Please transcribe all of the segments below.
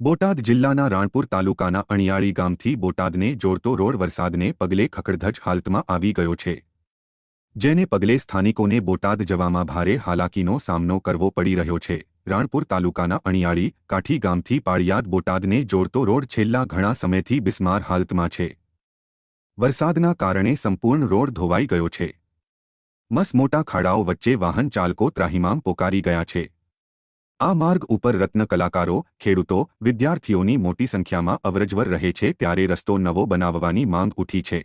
બોટાદ જિલ્લાના રાણપુર તાલુકાના અણિયાળી ગામથી બોટાદને જોડતો રોડ વરસાદને પગલે ખખડધજ હાલતમાં આવી ગયો છે. જેને પગલે સ્થાનિકોને બોટાદ જવામાં ભારે હાલાકીનો સામનો કરવો પડી રહ્યો છે. રાણપુર તાલુકાના અણિયાળી કાઠી ગામથી પાળિયાદ બોટાદને જોડતો રોડ છેલ્લા ઘણા સમયથી બિસ્માર હાલતમાં છે. વરસાદના કારણે સંપૂર્ણ રોડ ધોવાઈ ગયો છે. મસમોટા ખાડાઓ વચ્ચે વાહન ચાલકો ત્રાહિમામ પોકારી ગયા છે. આ માર્ગ ઉપર રત્ન કલાકારો, ખેડૂતો, વિદ્યાર્થીઓની મોટી સંખ્યામાં અવરજવર રહે છે ત્યારે રસ્તો નવો બનાવવાની માંગ ઉઠી છે.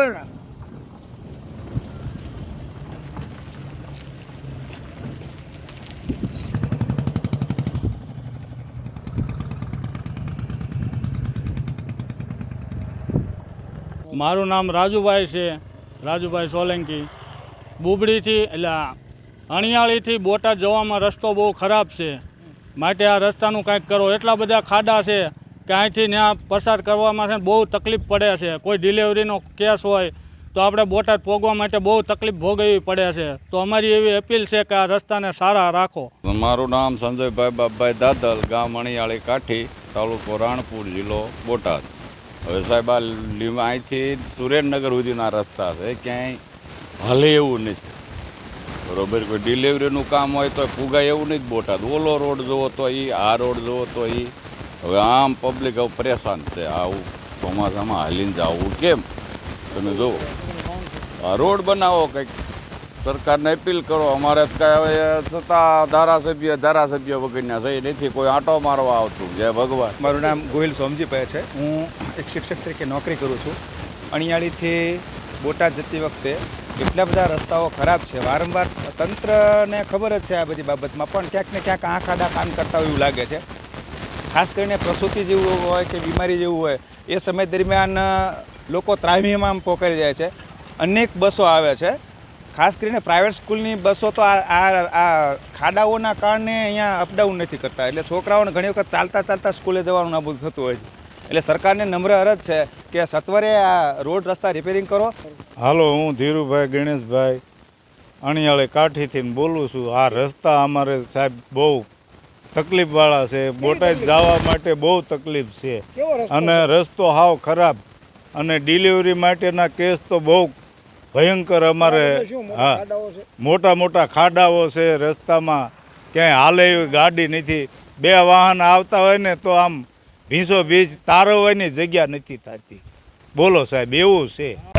Bueno. મારું નામ રાજુભાઈ છે. રાજુભાઈ સોલંકી. બુબડીથી, એટલે અણિયાળીથી બોટાદ જવામાં રસ્તો બહુ ખરાબ છે. માટે આ રસ્તાનું કાંઈક કરો. એટલા બધા ખાડા છે. કે અહીંથી ત્યાં પસાર કરવામાં છે બહુ તકલીફ પડે છે. કોઈ ડિલિવરીનો કેસ હોય તો આપણે બોટાદ પહોંચવા માટે બહુ તકલીફ ભોગવવી પડે છે. તો અમારી એવી અપીલ છે કે આ રસ્તાને સારા રાખો. મારું નામ સંજયભાઈ બાપભાઈ દાદલ, ગામ અણિયાળી કાઠી, તાલુકો રાણપુર જિલ્લો, બોટાદ. હવે સાહેબ, આ અહીંથી સુરેન્દ્રનગર સુધીના રસ્તા છે. ક્યાંય હલે એવું નથી. બરોબર, કોઈ ડિલિવરીનું કામ હોય તો ફુગાય એવું નથી બોટાદ. ઓલો રોડ જુઓ તો એ આ રોડ જુઓ તો એ હવે આમ પબ્લિક હવે પરેશાન છે. આવું ચોમાસામાં હાલીને જવું કેમ? તમે જુઓ. રોડ બનાવો કંઈક. સરકારને અપીલ કરો. અમારે કાંઈ હવે છતાં ધારાસભ્ય ધારાસભ્ય વગરના છે. નથી. કોઈ આંટો મારવા આવતું. જય ભગવાન. મારું નામ ગોહિલ સોમજીભાઈ છે. હું એક શિક્ષક તરીકે નોકરી કરું છું. અણિયાળીથી બોટાદ જતી વખતે એટલા બધા રસ્તાઓ ખરાબ છે. વારંવાર તંત્રને ખબર જ છે આ બધી બાબતમાં. પણ ક્યાંક ને ક્યાંક આંખ આડા કાન કરતા હોય એવું લાગે છે. ખાસ કરીને પ્રસૂતિ જેવું હોય કે બીમારી જેવું હોય, એ સમય દરમિયાન લોકો ત્રાહિમામ પોકારી જાય છે. અનેક બસો આવે છે. ખાસ કરીને પ્રાઇવેટ સ્કૂલની બસો તો આ આ ખાડાઓના કારણે અહીંયા અપડાઉન નથી કરતા. એટલે છોકરાઓને ઘણી વખત ચાલતા ચાલતા સ્કૂલે જવાનું નાબૂદ થતું હોય છે. એટલે સરકારને નમ્ર અરજ છે કે સત્વરે આ રોડ રસ્તા રિપેરિંગ કરો. હાલો, હું ધીરુભાઈ ગણેશભાઈ અણિયાળે કાઠીથી બોલું છું. આ રસ્તા અમારે સાહેબ બહુ તકલીફવાળા છે. બોટાદ જવા માટે બહુ તકલીફ છે. અને રસ્તો હાવ ખરાબ. અને ડિલિવરી માટેના કેસ તો બહુ ભયંકર અમારે હા. મોટા મોટા ખાડાઓ છે રસ્તામાં. ક્યાંય હાલે એવી ગાડી નથી. બે વાહન આવતા હોય ને તો આમ ભીંસો ભીંસ તારવવાની જગ્યા નથી થતી. બોલો સાહેબ એવું છે.